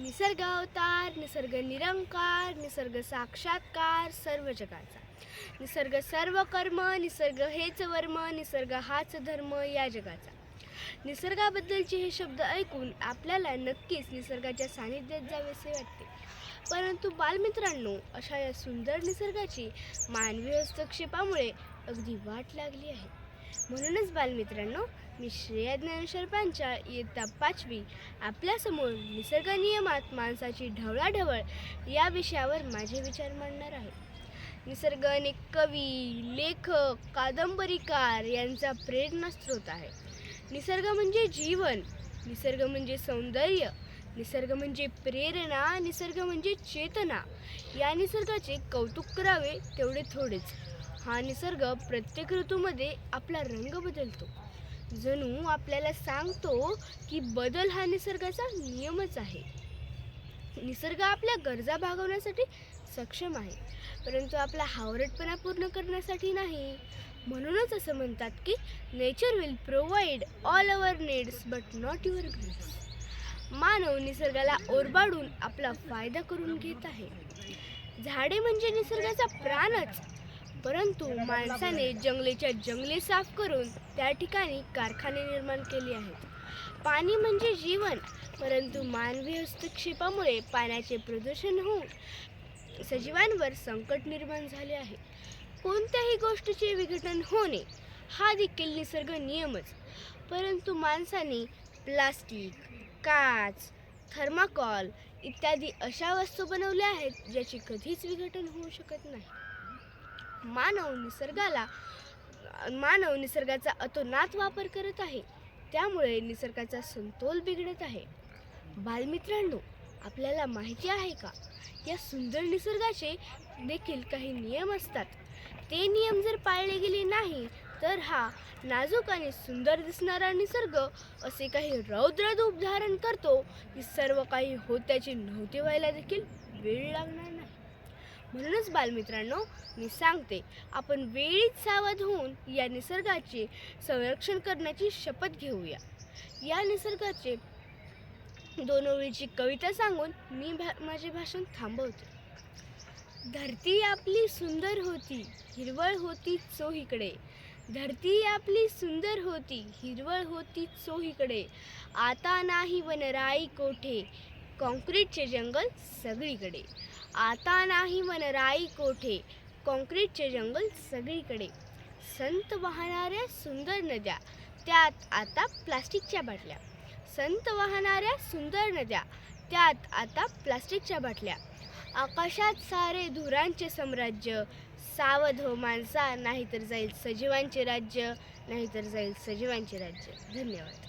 निसर्ग अवतार निसर्ग निरंकार निसर्ग साक्षात्कार सर्व जगाचा. निसर्ग सर्व कर्म निसर्ग हेच वर्म निसर्ग हाच धर्म या जगाचा. निसर्गाबद्दलचे हे शब्द ऐकून आपल्याला नक्कीच निसर्गाच्या सानिध्यात जावेसे वाटते. परंतु बालमित्रांनो अशा या सुंदर निसर्गाची मानवी हस्तक्षेपामुळे अगदी वाट लागली आहे. म्हणूनच बालमित्रांनो मी श्रेया ज्ञानेश्वर पांच्या इयत्ता पाचवी आपल्यासमोर निसर्ग नियमात माणसाची ढवळाढवळ या विषयावर माझे विचार मांडणार आहे. निसर्ग अनेक कवी लेखक कादंबरीकार यांचा प्रेरणास्रोत आहे. निसर्ग म्हणजे जीवन निसर्ग म्हणजे सौंदर्य निसर्ग म्हणजे प्रेरणा निसर्ग म्हणजे चेतना. या निसर्गाचे कौतुक करावे तेवढे थोडेच. हा निसर्ग प्रत्येक ऋतूमध्ये आपला रंग बदलतो. जणू आपल्याला सांगतो की बदल हा निसर्गाचा नियमच आहे. निसर्ग आपल्या गरजा भागवण्यासाठी सक्षम आहे. परंतु आपला हावरटपणा पूर्ण करण्यासाठी नाही. म्हणूनच असं म्हणतात की nature will provide all our needs but not your greeds मानव निसर्गाला ओरबाडून आपला फायदा करून घेत आहे. झाडे म्हणजे निसर्गाचा प्राणच. परंतु माणसाने जंगलेच्या जंगले साफ करून त्या ठिकाणी कारखाने निर्माण केले आहेत. पाणी म्हणजे जीवन परंतु मानवी हस्तक्षेपामुळे पाण्याचे प्रदूषण होऊन सजीवांवर संकट निर्माण झाले आहे. कोणत्याही गोष्टीचे विघटन होणे हा देखील निसर्ग नियमच. परंतु माणसाने प्लास्टिक काच थर्माकॉल इत्यादी अशा वस्तू बनवल्या आहेत ज्याचे कधीच विघटन होऊ शकत नाही. मानव निसर्गाला मानव निसर्गाचा अतोनात वापर करत आहे. त्यामुळे निसर्गाचा समतोल बिघडत आहे. बालमित्रांनो आपल्याला माहिती आहे का? या सुंदर निसर्गाचे देखील काही नियम असतात. ते नियम जर पाळले गेले नाही तर हा नाजूक आणि सुंदर दिसणारा निसर्ग असे काही रौद्र रूप धारण करतो की सर्व काही होत्याचे नव्हते व्हायला देखील वेळ लागणार नाही. म्हणूनच बालमित्रांनो मी सांगते आपण वेळीच सावध होऊन या निसर्गाचे संरक्षण करण्याची शपथ घेऊया. या निसर्गाचे दोन ओळीची कविता सांगून मी भा माझे भाषण थांबवते. धरती आपली सुंदर होती हिरवळ होती चोहीकडे धरती आपली सुंदर होती हिरवळ होती चोहीकडे आता नाही वनराई कोठे कॉन्क्रीटचे जंगल सगळीकडे. आता नाही वनराई कोठे? कॉन्क्रीटचे जंगल सगळीकडे. संत वाहणाऱ्या सुंदर नद्या त्यात आता प्लास्टिकच्या बाटल्या. संत वाहणाऱ्या सुंदर नद्या त्यात आता प्लास्टिकच्या बाटल्या. आकाशात सारे धुरांचे साम्राज्य सावध हो माणसा नाहीतर जाईल सजीवांचे राज्य नाहीतर जाईल सजीवांचे राज्य. धन्यवाद.